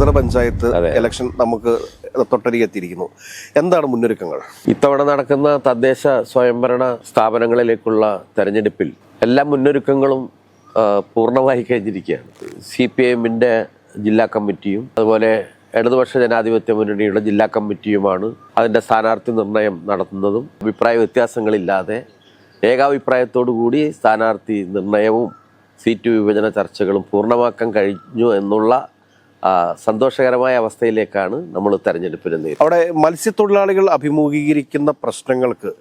ത്രിതല പഞ്ചായത്ത് ഇലക്ഷൻ നമുക്ക് തൊട്ടരികെ എത്തിയിരിക്കുന്നു. എന്താണ് മുന്നൊരുക്കങ്ങൾ? ഇത്തവണ നടക്കുന്ന തദ്ദേശ സ്വയംഭരണ സ്ഥാപനങ്ങളിലേക്കുള്ള തെരഞ്ഞെടുപ്പിൽ എല്ലാ മുന്നൊരുക്കങ്ങളും പൂർണമായി കഴിഞ്ഞിരിക്കുകയാണ്. സി പി എമ്മിന്റെ ജില്ലാ കമ്മിറ്റിയും അതുപോലെ ഇടതുപക്ഷ ജനാധിപത്യ മുന്നണിയുടെ ജില്ലാ കമ്മിറ്റിയുമാണ് അതിന്റെ സ്ഥാനാർത്ഥി നിർണയം നടത്തുന്നതും അഭിപ്രായ വ്യത്യാസങ്ങളില്ലാതെ ഏകാഭിപ്രായത്തോടു കൂടി സ്ഥാനാർത്ഥി നിർണയവും സീറ്റ് വിഭജന ചർച്ചകളും പൂർണമാക്കാൻ കഴിഞ്ഞു എന്നുള്ള സന്തോഷകരമായ അവസ്ഥയിലേക്കാണ് നമ്മൾ തെരഞ്ഞെടുപ്പിൽ അവിടെ മത്സ്യത്തൊഴിലാളികൾ അഭിമുഖീകരിക്കുന്ന പ്രശ്നങ്ങൾക്ക്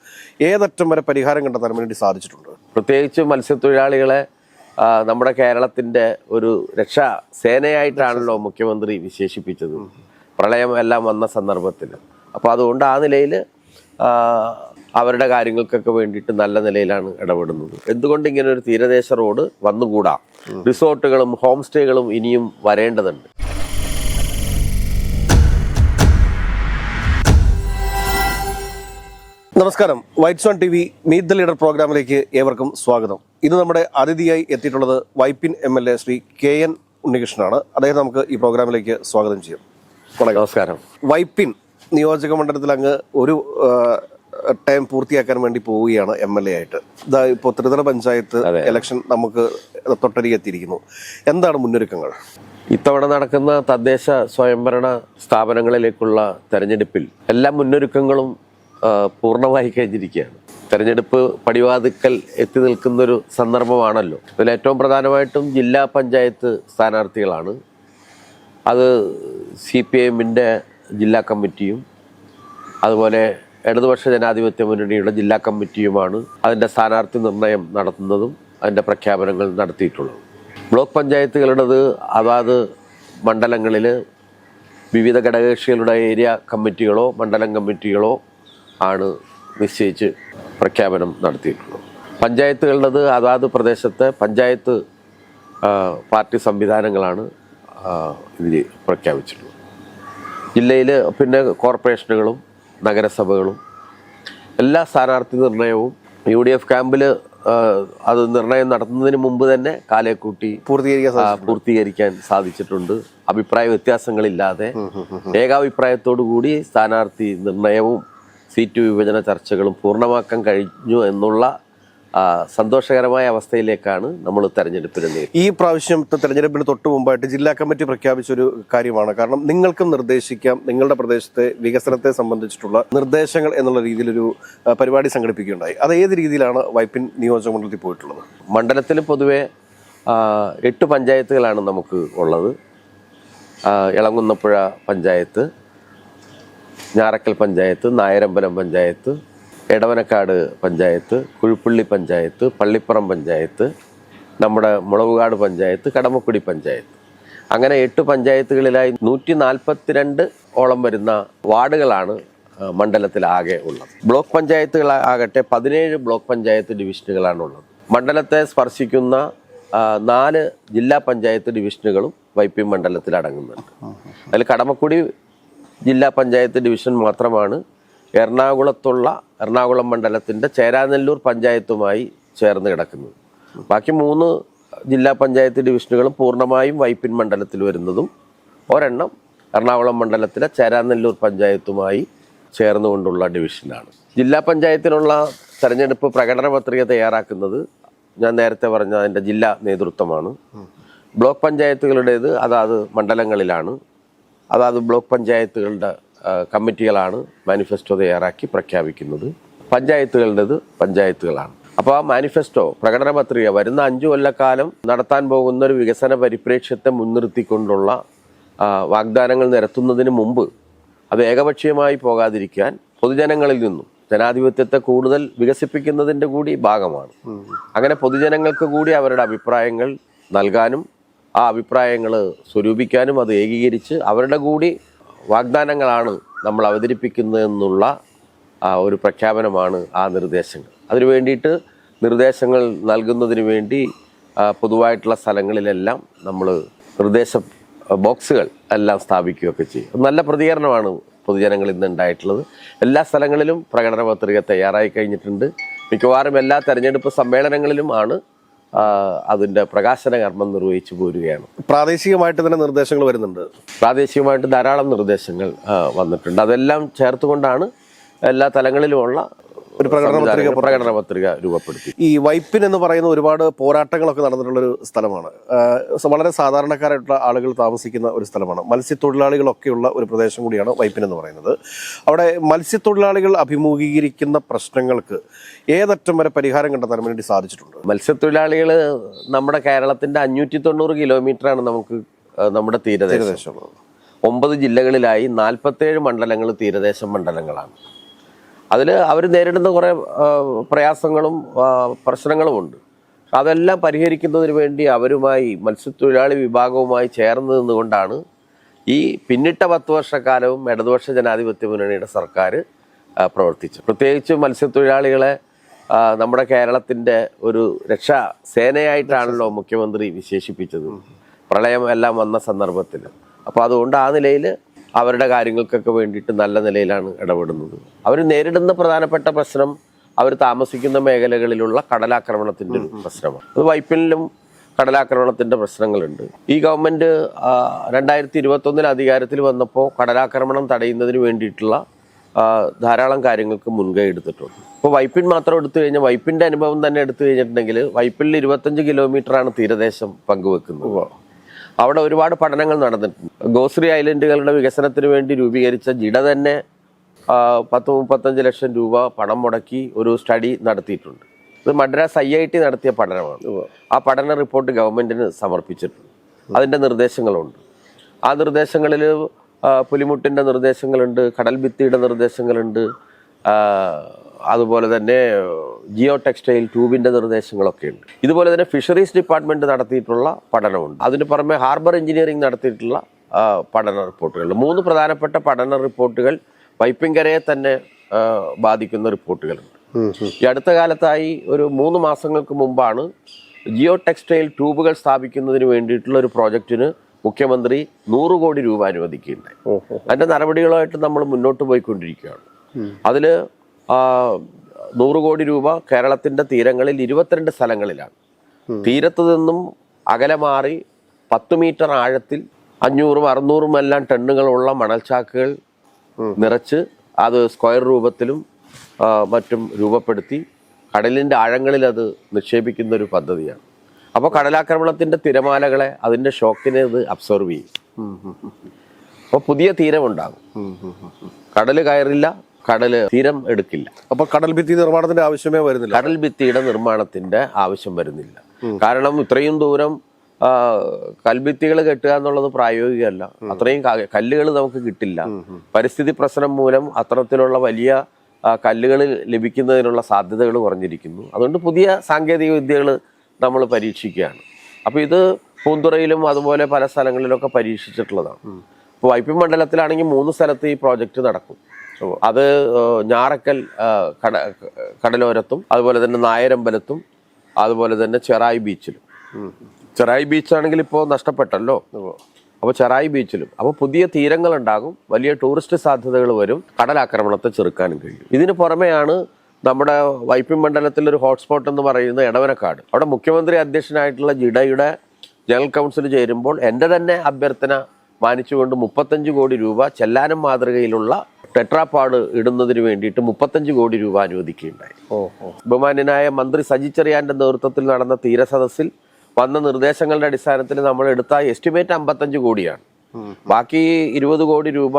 ഏതറ്റം വരെ പരിഹാരം കണ്ടെത്താൻ വേണ്ടി സാധിച്ചിട്ടുണ്ട്? പ്രത്യേകിച്ച് മത്സ്യത്തൊഴിലാളികളെ നമ്മുടെ കേരളത്തിന്റെ ഒരു രക്ഷാ സേനയായിട്ടാണല്ലോ മുഖ്യമന്ത്രി വിശേഷിപ്പിച്ചത്. പ്രളയം എല്ലാം വന്ന സന്ദർഭത്തിൽ അപ്പോൾ അതുകൊണ്ട് ആ നിലയിൽ അവരുടെ കാര്യങ്ങൾക്കൊക്കെ വേണ്ടിയിട്ട് നല്ല നിലയിലാണ് ഇടപെടുന്നത്. എന്തുകൊണ്ട് ഇങ്ങനെ ഒരു തീരദേശ റോഡ് വന്നുകൂടാ? റിസോർട്ടുകളും ഹോം സ്റ്റേകളും ഇനിയും വരേണ്ടതുണ്ട്. നമസ്കാരം. White zone T V meet the leader പ്രോഗ്രാമിലേക്ക് ഏവർക്കും സ്വാഗതം. ഇന്ന് നമ്മുടെ അതിഥിയായി എത്തിയിട്ടുള്ളത് Vypin M L A Shri K N ഉണ്ണികൃഷ്ണനാണ്. അദ്ദേഹം നമുക്ക് ഈ പ്രോഗ്രാമിലേക്ക് സ്വാഗതം ചെയ്യും. നമസ്കാരം. വൈപ്പിൻ നിയോജക മണ്ഡലത്തിൽ അങ്ങ് ഒരു ടൈം പൂർത്തിയാക്കാൻ വേണ്ടി പോവുകയാണ് എം എൽ എ ആയിട്ട്. ഇതാ ഇപ്പോൾ ത്രിതല പഞ്ചായത്ത് എലക്ഷൻ ഇലക്ഷൻ നമുക്ക് തൊട്ടടി എത്തിയിരിക്കുന്നു. എന്താണ് മുന്നൊരുക്കങ്ങൾ? ഇത്തവണ നടക്കുന്ന തദ്ദേശ സ്വയംഭരണ സ്ഥാപനങ്ങളിലേക്കുള്ള തെരഞ്ഞെടുപ്പിൽ എല്ലാ മുന്നൊരുക്കങ്ങളും പൂർണമായി കഴിഞ്ഞിരിക്കുകയാണ്. തെരഞ്ഞെടുപ്പ് പടിവാതിക്കൽ എത്തി നിൽക്കുന്നൊരു സന്ദർഭമാണല്ലോ. ഇതിൽ ഏറ്റവും പ്രധാനമായിട്ടും ജില്ലാ പഞ്ചായത്ത് സ്ഥാനാർത്ഥികളാണ്. അത് സി പി എമ്മിന്റെ ജില്ലാ കമ്മിറ്റിയും അതുപോലെ ഇടതുപക്ഷ ജനാധിപത്യ മുന്നണിയുടെ ജില്ലാ കമ്മിറ്റിയുമാണ് അതിന്റെ സ്ഥാനാർത്ഥി നിർണയം നടത്തുന്നതും അതിന്റെ പ്രഖ്യാപനങ്ങൾ നടത്തിയിട്ടുള്ളത്. ബ്ലോക്ക് പഞ്ചായത്തുകളുടേത് അതാത് മണ്ഡലങ്ങളിൽ വിവിധ ഘടകകക്ഷികളുടെ ഏരിയ കമ്മിറ്റികളോ മണ്ഡലം കമ്മിറ്റികളോ ആണ് നിശ്ചയിച്ച് പ്രഖ്യാപനം നടത്തിയിട്ടുള്ളത്. പഞ്ചായത്തുകളുടേത് അതാത് പ്രദേശത്തെ പഞ്ചായത്ത് പാർട്ടി സംവിധാനങ്ങളാണ് ഇതിൽ പ്രഖ്യാപിച്ചിട്ടുള്ളത്. ജില്ലയിൽ പിന്നെ കോർപ്പറേഷനുകളും നഗരസഭകളും എല്ലാ സ്ഥാനാർത്ഥി നിർണയവും യു ഡി എഫ് ക്യാമ്പിൽ അത് നിർണയം നടത്തുന്നതിന് മുമ്പ് തന്നെ കാലേക്കൂട്ടി പൂർത്തീകരിക്കാൻ പൂർത്തീകരിക്കാൻ സാധിച്ചിട്ടുണ്ട്. അഭിപ്രായ വ്യത്യാസങ്ങളില്ലാതെ ഏകാഭിപ്രായത്തോടു കൂടി സ്ഥാനാർത്ഥി നിർണയവും സീറ്റ് വിഭജന ചർച്ചകളും പൂർണമാക്കാൻ കഴിഞ്ഞു എന്നുള്ള സന്തോഷകരമായ അവസ്ഥയിലേക്കാണ് നമ്മൾ തെരഞ്ഞെടുപ്പിൽ ഈ പ്രാവശ്യം തെരഞ്ഞെടുപ്പിന് തൊട്ട് മുമ്പായിട്ട് ജില്ലാ കമ്മിറ്റി പ്രഖ്യാപിച്ച ഒരു കാര്യമാണ്. കാരണം നിങ്ങൾക്കും നിർദ്ദേശിക്കാം നിങ്ങളുടെ പ്രദേശത്തെ വികസനത്തെ സംബന്ധിച്ചിട്ടുള്ള നിർദ്ദേശങ്ങൾ എന്നുള്ള രീതിയിലൊരു പരിപാടി സംഘടിപ്പിക്കുകയുണ്ടായി. അത് ഏത് രീതിയിലാണ് വൈപ്പിൻ നിയോജക മണ്ഡലത്തിൽ പോയിട്ടുള്ളത്? മണ്ഡലത്തിൽ പൊതുവെ എട്ട് പഞ്ചായത്തുകളാണ് നമുക്ക് ഉള്ളത്. ഇളങ്ങുന്നപ്പുഴ പഞ്ചായത്ത് ഞാറക്കൽ പഞ്ചായത്ത് നായരമ്പലം പഞ്ചായത്ത് എടവനക്കാട് പഞ്ചായത്ത് കുഴിപ്പള്ളി പഞ്ചായത്ത് പള്ളിപ്പുറം പഞ്ചായത്ത് നമ്മുടെ മുളവുകാട് പഞ്ചായത്ത് കടമക്കുടി പഞ്ചായത്ത്. അങ്ങനെ എട്ട് പഞ്ചായത്തുകളിലായി നൂറ്റി നാൽപ്പത്തിരണ്ട് ഓളം വരുന്ന വാർഡുകളാണ് മണ്ഡലത്തിലാകെ ഉള്ളത്. ബ്ലോക്ക് പഞ്ചായത്തുകൾ ആകട്ടെ പതിനേഴ് ബ്ലോക്ക് പഞ്ചായത്ത് ഡിവിഷനുകളാണ് ഉള്ളത്. മണ്ഡലത്തെ സ്പർശിക്കുന്ന നാല് ജില്ലാ പഞ്ചായത്ത് ഡിവിഷനുകളും വൈപ്പിൻ മണ്ഡലത്തിൽ അടങ്ങുന്നുണ്ട് അതിൽ കടമക്കുടി ജില്ലാ പഞ്ചായത്ത് ഡിവിഷൻ മാത്രമാണ്. എറണാകുളത്തുള്ള എറണാകുളം മണ്ഡലത്തിന്റെ ചേരാനെല്ലൂർ പഞ്ചായത്തുമായി ചേർന്ന് കിടക്കുന്നത് ബാക്കി മൂന്ന് ജില്ലാ പഞ്ചായത്ത് ഡിവിഷനുകളും പൂർണമായും വൈപ്പിൻ മണ്ഡലത്തിൽ വരുന്നതും ഒരെണ്ണം എറണാകുളം മണ്ഡലത്തിലെ ചേരാനെല്ലൂർ പഞ്ചായത്തുമായി ചേർന്നുകൊണ്ടുള്ള ഡിവിഷനാണ്. ജില്ലാ പഞ്ചായത്തിനുള്ള തെരഞ്ഞെടുപ്പ് പ്രകടന പത്രിക തയ്യാറാക്കുന്നത് ഞാൻ നേരത്തെ പറഞ്ഞ അതിന്റെ ജില്ലാ നേതൃത്വമാണ്. ബ്ലോക്ക് പഞ്ചായത്തുകളുടേത് അതാത് മണ്ഡലങ്ങളിലാണ്. അതാത് ബ്ലോക്ക് പഞ്ചായത്തുകളുടെ കമ്മിറ്റികളാണ് മാനിഫെസ്റ്റോ തയ്യാറാക്കി പ്രഖ്യാപിക്കുന്നത്. പഞ്ചായത്തുകളുടേത് പഞ്ചായത്തുകളാണ്. അപ്പോൾ ആ മാനിഫെസ്റ്റോ പ്രകടന പത്രിക വരുന്ന അഞ്ചു കൊല്ലക്കാലം നടത്താൻ പോകുന്ന ഒരു വികസന പരിപ്രേക്ഷ്യത്തെ മുൻനിർത്തിക്കൊണ്ടുള്ള വാഗ്ദാനങ്ങൾ നിരത്തുന്നതിന് മുമ്പ് അത് ഏകപക്ഷീയമായി പോകാതിരിക്കാൻ പൊതുജനങ്ങളിൽ നിന്നും ജനാധിപത്യത്തെ കൂടുതൽ വികസിപ്പിക്കുന്നതിന്റെ കൂടി ഭാഗമാണ്. അങ്ങനെ പൊതുജനങ്ങൾക്ക് കൂടി അവരുടെ അഭിപ്രായങ്ങൾ നൽകാനും ആ അഭിപ്രായങ്ങൾ സ്വരൂപിക്കാനും അത് ഏകീകരിച്ച് അവരുടെ കൂടി വാഗ്ദാനങ്ങളാണ് നമ്മൾ അവതരിപ്പിക്കുന്നതെന്നുള്ള ഒരു പ്രഖ്യാപനമാണ് ആ നിർദ്ദേശങ്ങൾ. അതിനു വേണ്ടിയിട്ട് നിർദ്ദേശങ്ങൾ നൽകുന്നതിന് വേണ്ടി പൊതുവായിട്ടുള്ള സ്ഥലങ്ങളിലെല്ലാം നമ്മൾ നിർദ്ദേശ ബോക്സുകൾ എല്ലാം സ്ഥാപിക്കുകയൊക്കെ ചെയ്യും. നല്ല പ്രതികരണമാണ് പൊതുജനങ്ങൾ ഇന്ന് ഉണ്ടായിട്ടുള്ളത്. എല്ലാ സ്ഥലങ്ങളിലും പ്രകടന പത്രിക തയ്യാറായി കഴിഞ്ഞിട്ടുണ്ട്. മിക്കവാറും എല്ലാ തെരഞ്ഞെടുപ്പ് സമ്മേളനങ്ങളിലും ആണ് അതിന്റെ പ്രകാശന കർമ്മം നിർവഹിച്ചു പോരുകയാണ്. പ്രാദേശികമായിട്ട് തന്നെ നിർദ്ദേശങ്ങൾ വരുന്നുണ്ട്. പ്രാദേശികമായിട്ട് ധാരാളം നിർദ്ദേശങ്ങൾ വന്നിട്ടുണ്ട്. അതെല്ലാം ചേർത്തുകൊണ്ടാണ് എല്ലാ തലങ്ങളിലുമുള്ള ഒരു പ്രകടന പത്രിക പ്രകടന പത്രിക രൂപപ്പെടുത്തി. ഈ വൈപ്പിൻ എന്ന് പറയുന്ന ഒരുപാട് പോരാട്ടങ്ങളൊക്കെ നടന്നിട്ടുള്ള ഒരു സ്ഥലമാണ്. വളരെ സാധാരണക്കാരായിട്ടുള്ള ആളുകൾ താമസിക്കുന്ന ഒരു സ്ഥലമാണ്. മത്സ്യത്തൊഴിലാളികളൊക്കെയുള്ള ഒരു പ്രദേശം കൂടിയാണ് വൈപ്പിൻ എന്ന് പറയുന്നത്. അവിടെ മത്സ്യത്തൊഴിലാളികൾ അഭിമുഖീകരിക്കുന്ന പ്രശ്നങ്ങൾക്ക് ഏതറ്റം വരെ പരിഹാരം കണ്ടെത്താൻ വേണ്ടി സാധിച്ചിട്ടുണ്ട്? മത്സ്യത്തൊഴിലാളികൾ നമ്മുടെ കേരളത്തിന്റെ അഞ്ഞൂറ്റി തൊണ്ണൂറ് കിലോമീറ്ററാണ് നമുക്ക് നമ്മുടെ തീരദേശം. ഒമ്പത് ജില്ലകളിലായി നാൽപ്പത്തേഴ് മണ്ഡലങ്ങൾ തീരദേശ മണ്ഡലങ്ങളാണ്. അതിൽ അവർ നേരിടുന്ന കുറേ പ്രയാസങ്ങളും പ്രശ്നങ്ങളും പ്രശ്നങ്ങളുമുണ്ട് അതെല്ലാം പരിഹരിക്കുന്നതിന് വേണ്ടി അവരുമായി മത്സ്യത്തൊഴിലാളി വിഭാഗവുമായി ചേർന്ന് നിന്നുകൊണ്ടാണ് ഈ പിന്നിട്ട പത്ത് വർഷക്കാലവും ഇടതുപക്ഷ ജനാധിപത്യ മുന്നണിയുടെ സർക്കാർ പ്രവർത്തിച്ചു പ്രത്യേകിച്ച് മത്സ്യത്തൊഴിലാളികളെ നമ്മുടെ കേരളത്തിന്റെ ഒരു രക്ഷാ സേനയായിട്ടാണല്ലോ മുഖ്യമന്ത്രി വിശേഷിപ്പിച്ചത്. പ്രളയം എല്ലാം വന്ന സന്ദർഭത്തിൽ അപ്പോൾ അതുകൊണ്ട് ആ നിലയിൽ അവരുടെ കാര്യങ്ങൾക്കൊക്കെ വേണ്ടിയിട്ട് നല്ല നിലയിലാണ് ഇടപെടുന്നത്. അവർ നേരിടുന്ന പ്രധാനപ്പെട്ട പ്രശ്നം അവർ താമസിക്കുന്ന മേഖലകളിലുള്ള കടലാക്രമണത്തിന്റെ ഒരു പ്രശ്നമാണ്. അത് വൈപ്പിനിലും കടലാക്രമണത്തിന്റെ പ്രശ്നങ്ങളുണ്ട്. ഈ ഗവൺമെന്റ് രണ്ടായിരത്തി ഇരുപത്തൊന്നിൽ അധികാരത്തിൽ വന്നപ്പോൾ കടലാക്രമണം തടയുന്നതിന് വേണ്ടിയിട്ടുള്ള ധാരാളം കാര്യങ്ങൾക്ക് മുൻകൈ എടുത്തിട്ടുണ്ട്. ഇപ്പോൾ വൈപ്പിൻ മാത്രം എടുത്തു കഴിഞ്ഞാൽ വൈപ്പിന്റെ അനുഭവം തന്നെ എടുത്തു കഴിഞ്ഞിട്ടുണ്ടെങ്കിൽ വൈപ്പിനിൽ ഇരുപത്തഞ്ച് കിലോമീറ്ററാണ് തീരദേശം പങ്കുവെക്കുന്നത്. അവിടെ ഒരുപാട് പഠനങ്ങൾ നടന്നിട്ടുണ്ട്. ഗോശ്രീ ഐലൻഡുകളുടെ വികസനത്തിന് വേണ്ടി രൂപീകരിച്ച ജിഡ തന്നെ പത്ത് മുപ്പത്തഞ്ച് ലക്ഷം രൂപ പണം മുടക്കി ഒരു സ്റ്റഡി നടത്തിയിട്ടുണ്ട്. ഇത് മദ്രാസ് ഐ ഐ ടി നടത്തിയ പഠനമാണ്. ആ പഠന റിപ്പോർട്ട് ഗവൺമെന്റിന് സമർപ്പിച്ചിട്ടുണ്ട്. അതിന്റെ നിർദ്ദേശങ്ങളുണ്ട്. ആ നിർദ്ദേശങ്ങളിൽ പുലിമുട്ടിന്റെ നിർദ്ദേശങ്ങളുണ്ട് കടൽ ഭിത്തിയുടെ നിർദ്ദേശങ്ങളുണ്ട് അതുപോലെ തന്നെ ജിയോ ടെക്സ്റ്റൈൽ ട്യൂബിന്റെ നിർദ്ദേശങ്ങളൊക്കെ ഉണ്ട്. ഇതുപോലെ തന്നെ ഫിഷറീസ് ഡിപ്പാർട്ട്മെന്റ് നടത്തിയിട്ടുള്ള പഠനമുണ്ട്. അതിന് പുറമെ ഹാർബർ എഞ്ചിനീയറിംഗ് നടത്തിയിട്ടുള്ള പഠന റിപ്പോർട്ടുകൾ മൂന്ന് പ്രധാനപ്പെട്ട പഠന റിപ്പോർട്ടുകൾ വൈപ്പിങ്കരയെ തന്നെ ബാധിക്കുന്ന റിപ്പോർട്ടുകളുണ്ട്. ഈ അടുത്ത കാലത്തായി ഒരു മൂന്ന് മാസങ്ങൾക്ക് മുമ്പാണ് ജിയോ ടെക്സ്റ്റൈൽ ട്യൂബുകൾ സ്ഥാപിക്കുന്നതിന് വേണ്ടിയിട്ടുള്ള ഒരു പ്രോജക്റ്റിന് മുഖ്യമന്ത്രി നൂറ് കോടി രൂപ അനുവദിക്കുകയുണ്ടായി. അതിന്റെ നടപടികളുമായിട്ട് നമ്മൾ മുന്നോട്ട് പോയിക്കൊണ്ടിരിക്കുകയാണ്. അതിൽ നൂറ് കോടി രൂപ കേരളത്തിന്റെ തീരങ്ങളിൽ ഇരുപത്തിരണ്ട് സ്ഥലങ്ങളിലാണ്. തീരത്ത് നിന്നും അകലെ മാറി പത്ത് മീറ്റർ ആഴത്തിൽ അഞ്ഞൂറും അറുന്നൂറും എല്ലാം ടണ്ണുകളുള്ള മണൽച്ചാക്കുകൾ നിറച്ച് അത് സ്ക്വയർ രൂപത്തിലും മറ്റും രൂപപ്പെടുത്തി കടലിന്റെ ആഴങ്ങളിൽ അത് നിക്ഷേപിക്കുന്ന ഒരു പദ്ധതിയാണ്. അപ്പോൾ കടലാക്രമണത്തിന്റെ തിരമാലകളെ അതിന്റെ ഷോക്കിനെ ഇത് അബ്സോർവ് ചെയ്യും. അപ്പോൾ പുതിയ തീരമുണ്ടാകും. കടൽ കയറില്ല കടൽ തീരം എടുക്കില്ല. അപ്പൊ കടൽ ഭിത്തി നിർമ്മാണത്തിന്റെ ആവശ്യമേ വരുന്നില്ല. കടൽ ഭിത്തിയുടെ നിർമ്മാണത്തിന്റെ ആവശ്യം വരുന്നില്ല. കാരണം ഇത്രയും ദൂരം കൽഭിത്തികൾ കെട്ടുക എന്നുള്ളത് പ്രായോഗികമല്ല. അത്രയും കല്ലുകൾ നമുക്ക് കിട്ടില്ല. പരിസ്ഥിതി പ്രശ്നം മൂലം അത്തരത്തിലുള്ള വലിയ കല്ലുകൾ ലഭിക്കുന്നതിനുള്ള സാധ്യതകൾ കുറഞ്ഞിരിക്കുന്നു. അതുകൊണ്ട് പുതിയ സാങ്കേതിക വിദ്യകൾ നമ്മൾ പരീക്ഷിക്കുകയാണ്. അപ്പോൾ ഇത് പൂന്തുറയിലും അതുപോലെ പല സ്ഥലങ്ങളിലൊക്കെ പരീക്ഷിച്ചിട്ടുള്ളതാണ്. ഇപ്പോൾ വൈപ്പിൻ മണ്ഡലത്തിലാണെങ്കിൽ മൂന്ന് സ്ഥലത്ത് ഈ പ്രോജക്റ്റ് നടക്കും. അത് ഞാറക്കൽ കട കടലോരത്തും അതുപോലെ തന്നെ നായരമ്പലത്തും അതുപോലെ തന്നെ ചെറായി ബീച്ചിലും. ചെറായി ബീച്ചാണെങ്കിൽ ഇപ്പോൾ നഷ്ടപ്പെട്ടല്ലോ. അപ്പോൾ ചെറായി ബീച്ചിലും. അപ്പോൾ പുതിയ തീരങ്ങൾ ഉണ്ടാകും വലിയ ടൂറിസ്റ്റ് സാധ്യതകൾ വരും. കടലാക്രമണത്തെ ചെറുക്കാനും കഴിയും. ഇതിന് പുറമെയാണ് നമ്മുടെ വൈപ്പിൻ മണ്ഡലത്തിൽ ഒരു ഹോട്ട്സ്പോട്ട് എന്ന് പറയുന്ന ഇടവനക്കാട് അവിടെ മുഖ്യമന്ത്രി അധ്യക്ഷനായിട്ടുള്ള ജിഡയുടെ ജനറൽ കൗൺസിൽ ചേരുമ്പോൾ എന്റെ തന്നെ അഭ്യർത്ഥന മാനിച്ചുകൊണ്ട് മുപ്പത്തഞ്ച് കോടി രൂപ ചെല്ലാനം മാതൃകയിലുള്ള ടെട്രാപ്പാട് ഇടുന്നതിന് വേണ്ടിയിട്ട് മുപ്പത്തഞ്ച് കോടി രൂപ അനുവദിക്കുകയുണ്ടായി. ബഹുമാന്യനായ മന്ത്രി സജി ചെറിയാന്റെ നേതൃത്വത്തിൽ നടന്ന തീരസദസ്സിൽ വന്ന നിർദ്ദേശങ്ങളുടെ അടിസ്ഥാനത്തിൽ നമ്മൾ എടുത്ത എസ്റ്റിമേറ്റ് അമ്പത്തഞ്ച് കോടിയാണ്. ബാക്കി ഇരുപത് കോടി രൂപ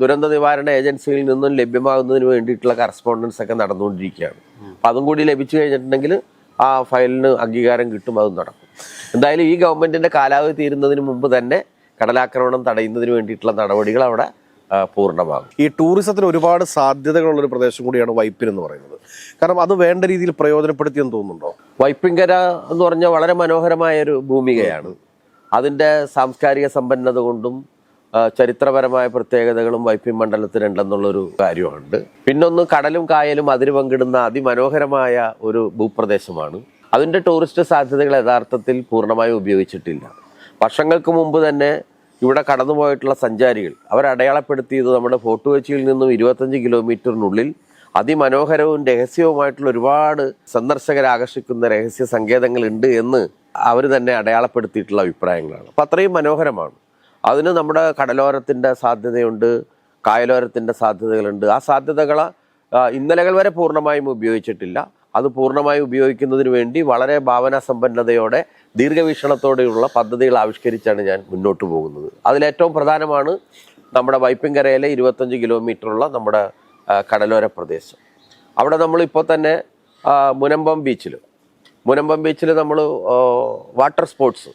ദുരന്ത നിവാരണ ഏജൻസിയിൽ നിന്നും ലഭ്യമാകുന്നതിന് വേണ്ടിയിട്ടുള്ള കറസ്പോണ്ടൻസ് ഒക്കെ നടന്നുകൊണ്ടിരിക്കുകയാണ്. അപ്പം അതും കൂടി ലഭിച്ചു കഴിഞ്ഞിട്ടുണ്ടെങ്കിൽ ആ ഫയലിന് അംഗീകാരം കിട്ടും അതും നടക്കും. എന്തായാലും ഈ ഗവൺമെന്റിന്റെ കാലാവധി തീരുന്നതിന് മുമ്പ് തന്നെ കടലാക്രമണം തടയുന്നതിന് വേണ്ടിയിട്ടുള്ള നടപടികൾ അവിടെ പൂർണമാകും. ഈ ടൂറിസത്തിന് ഒരുപാട് സാധ്യതകളുള്ള ഒരു പ്രദേശം കൂടിയാണ് വൈപ്പിൻ എന്ന് പറയുന്നത്. കാരണം അത് വേണ്ട രീതിയിൽ പ്രയോജനപ്പെടുത്തിയെന്ന് തോന്നുന്നുണ്ടോ? വൈപ്പിൻകര എന്ന് പറഞ്ഞാൽ വളരെ മനോഹരമായ ഒരു ഭൂമികയാണ്. അതിന്റെ സാംസ്കാരിക സമ്പന്നത കൊണ്ടും ചരിത്രപരമായ പ്രത്യേകതകളും വൈപ്പിൻ മണ്ഡലത്തിനുണ്ടെന്നുള്ളൊരു കാര്യമുണ്ട്. പിന്നൊന്ന് കടലും കായലും അതിന് പങ്കിടുന്ന അതിമനോഹരമായ ഒരു ഭൂപ്രദേശമാണ്. അതിന്റെ ടൂറിസ്റ്റ് സാധ്യതകൾ യഥാർത്ഥത്തിൽ പൂർണമായും ഉപയോഗിച്ചിട്ടില്ല. വർഷങ്ങൾക്ക് മുമ്പ് തന്നെ ഇവിടെ കടന്നുപോയിട്ടുള്ള സഞ്ചാരികൾ അവരടയാളപ്പെടുത്തിയത് നമ്മുടെ ഫോർട്ട് കൊച്ചിയിൽ നിന്നും ഇരുപത്തഞ്ച് കിലോമീറ്ററിനുള്ളിൽ അതിമനോഹരവും രഹസ്യവുമായിട്ടുള്ള ഒരുപാട് സന്ദർശകരെ ആകർഷിക്കുന്ന രഹസ്യ സങ്കേതങ്ങളുണ്ട് എന്ന് അവർ തന്നെ അടയാളപ്പെടുത്തിയിട്ടുള്ള അഭിപ്രായങ്ങളാണ്. അപ്പം അത്രയും മനോഹരമാണ്. അതിന് നമ്മുടെ കടലോരത്തിന്റെ സാധ്യതയുണ്ട് കായലോരത്തിന്റെ സാധ്യതകളുണ്ട്. ആ സാധ്യതകൾ ഇന്നലകൾ വരെ പൂർണമായും ഉപയോഗിച്ചിട്ടില്ല. അത് പൂർണമായും ഉപയോഗിക്കുന്നതിന് വേണ്ടി വളരെ ഭാവന സമ്പന്നതയോടെ ദീർഘവീക്ഷണത്തോടെയുള്ള പദ്ധതികൾ ആവിഷ്കരിച്ചാണ് ഞാൻ മുന്നോട്ട് പോകുന്നത്. അതിലേറ്റവും പ്രധാനമാണ് നമ്മുടെ വൈപ്പിൻകരയിലെ ഇരുപത്തഞ്ച് കിലോമീറ്ററുള്ള നമ്മുടെ കടലോര പ്രദേശം. അവിടെ നമ്മളിപ്പോൾ തന്നെ മുനമ്പം ബീച്ചിൽ മുനമ്പം ബീച്ചിൽ നമ്മൾ വാട്ടർ സ്പോർട്സ്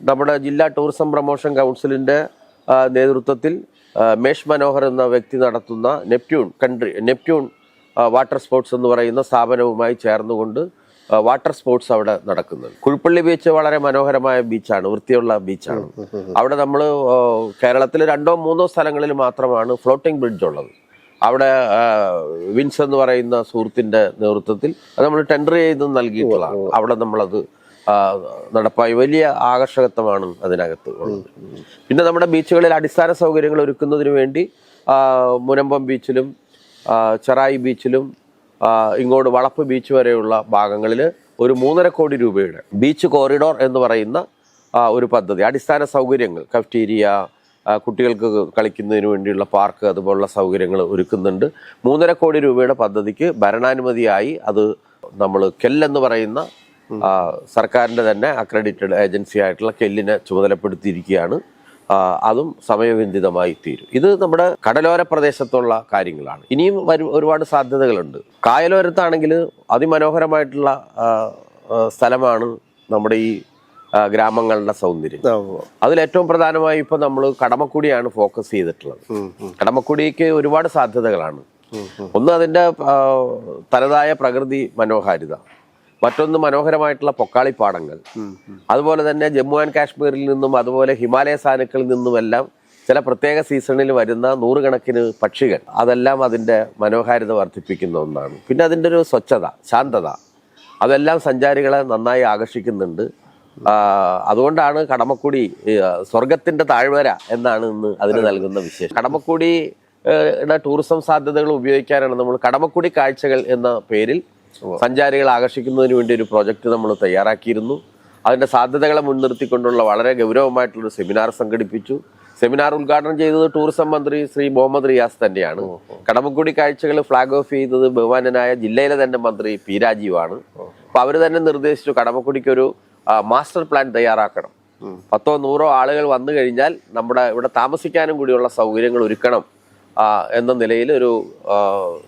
നമ്മുടെ ജില്ലാ ടൂറിസം പ്രൊമോഷൻ കൗൺസിലിന്റെ നേതൃത്വത്തിൽ മേഷ് മനോഹർ എന്ന വ്യക്തി നടത്തുന്ന Neptune country Neptune water sports എന്ന് പറയുന്ന സ്ഥാപനവുമായി ചേർന്നുകൊണ്ട് വാട്ടർ സ്പോർട്സ് അവിടെ നടക്കുന്നത് കുഴിപ്പള്ളി ബീച്ച് വളരെ മനോഹരമായ ബീച്ചാണ് വൃത്തിയുള്ള ബീച്ചാണ്. അവിടെ നമ്മൾ കേരളത്തിൽ രണ്ടോ മൂന്നോ സ്ഥലങ്ങളിൽ മാത്രമാണ് ഫ്ലോട്ടിംഗ് ബ്രിഡ്ജ് ഉള്ളത്. അവിടെ വിൻസ് എന്ന് പറയുന്ന സുഹൃത്തിന്റെ നേതൃത്വത്തിൽ അത് നമ്മൾ ടെൻഡർ ചെയ്ത് നൽകിയിട്ടുള്ളതാണ്. അവിടെ നമ്മളത് നടപ്പായി. വലിയ ആകർഷകത്വമാണ് അതിനകത്ത് ഉള്ളത്. പിന്നെ നമ്മുടെ ബീച്ചുകളിൽ അടിസ്ഥാന സൗകര്യങ്ങൾ ഒരുക്കുന്നതിന് വേണ്ടി മുനമ്പം ബീച്ചിലും ചെറായി ബീച്ചിലും ഇങ്ങോട്ട് വളപ്പ് ബീച്ച് വരെയുള്ള ഭാഗങ്ങളിൽ ഒരു മൂന്നര കോടി രൂപയുടെ ബീച്ച് കോറിഡോർ എന്ന് പറയുന്ന ഒരു പദ്ധതി. അടിസ്ഥാന സൗകര്യങ്ങൾ കഫ്റ്റീരിയ കുട്ടികൾക്ക് കളിക്കുന്നതിന് വേണ്ടിയുള്ള പാർക്ക് അതുപോലുള്ള സൗകര്യങ്ങൾ ഒരുക്കുന്നുണ്ട്. മൂന്നര കോടി രൂപയുടെ പദ്ധതിക്ക് ഭരണാനുമതിയായി അത് നമ്മൾ കെല്ലെന്ന് പറയുന്ന സർക്കാരിന്റെ തന്നെ അക്രഡിറ്റഡ് ഏജൻസി ആയിട്ടുള്ള കെല്ലിനെ ചുമതലപ്പെടുത്തിയിരിക്കുകയാണ്. അതും സമയബന്ധിതമായി തീരും. ഇത് നമ്മുടെ കടലോര പ്രദേശത്തുള്ള കാര്യങ്ങളാണ്. ഇനിയും വരും ഒരുപാട് സാധ്യതകളുണ്ട്. കായലോരത്താണെങ്കിൽ അതിമനോഹരമായിട്ടുള്ള സ്ഥലമാണ് നമ്മുടെ ഈ ഗ്രാമങ്ങളുടെ സൗന്ദര്യം. അതിൽ ഏറ്റവും പ്രധാനമായി ഇപ്പൊ നമ്മൾ കടമക്കുടിയാണ് ഫോക്കസ് ചെയ്തിട്ടുള്ളത്. കടമക്കുടിക്ക് ഒരുപാട് സാധ്യതകളാണ്. ഒന്ന് അതിന്റെ തനതായ പ്രകൃതി മനോഹാരിത. മറ്റൊന്ന് മനോഹരമായിട്ടുള്ള പൊക്കാളിപ്പാടങ്ങൾ. അതുപോലെ തന്നെ ജമ്മു ആൻഡ് കാശ്മീരിൽ നിന്നും അതുപോലെ ഹിമാലയ സാനുക്കളിൽ നിന്നുമെല്ലാം ചില പ്രത്യേക സീസണിൽ വരുന്ന നൂറുകണക്കിന് പക്ഷികൾ. അതെല്ലാം അതിന്റെ മനോഹാരിത വർദ്ധിപ്പിക്കുന്ന ഒന്നാണ്. പിന്നെ അതിന്റെ ഒരു സ്വച്ഛത ശാന്തത. അതെല്ലാം സഞ്ചാരികളെ നന്നായി ആകർഷിക്കുന്നുണ്ട്. അതുകൊണ്ടാണ് കടമക്കുടി സ്വർഗത്തിന്റെ താഴ്വര എന്നാണ് ഇന്ന് അതിന് നൽകുന്ന വിശേഷം കടമക്കുടി ടൂറിസം സാധ്യതകൾ ഉപയോഗിക്കാനാണ് നമ്മൾ കടമക്കുടി കാഴ്ചകൾ എന്ന പേരിൽ സഞ്ചാരികളെ ആകർഷിക്കുന്നതിന് വേണ്ടി ഒരു പ്രോജക്റ്റ് നമ്മൾ തയ്യാറാക്കിയിരുന്നു. അതിന്റെ സാധ്യതകളെ മുൻനിർത്തിക്കൊണ്ടുള്ള വളരെ ഗൗരവമായിട്ടുള്ളൊരു സെമിനാർ സംഘടിപ്പിച്ചു. സെമിനാർ ഉദ്ഘാടനം ചെയ്തത് ടൂറിസം മന്ത്രി ശ്രീ മുഹമ്മദ് റിയാസ് തന്നെയാണ്. കടമക്കുടി കാഴ്ചകൾ ഫ്ലാഗ് ഓഫ് ചെയ്തത് ബഹുമാനനായ ജില്ലയിലെ തന്നെ മന്ത്രി പി രാജീവാണ്. അപ്പൊ അവർ തന്നെ നിർദ്ദേശിച്ചു കടമക്കുടിക്കൊരു മാസ്റ്റർ പ്ലാൻ തയ്യാറാക്കണം. പത്തോ നൂറോ ആളുകൾ വന്നു കഴിഞ്ഞാൽ നമ്മുടെ ഇവിടെ താമസിക്കാനും കൂടിയുള്ള സൗകര്യങ്ങൾ ഒരുക്കണം. എന്ന നിലയിൽ ഒരു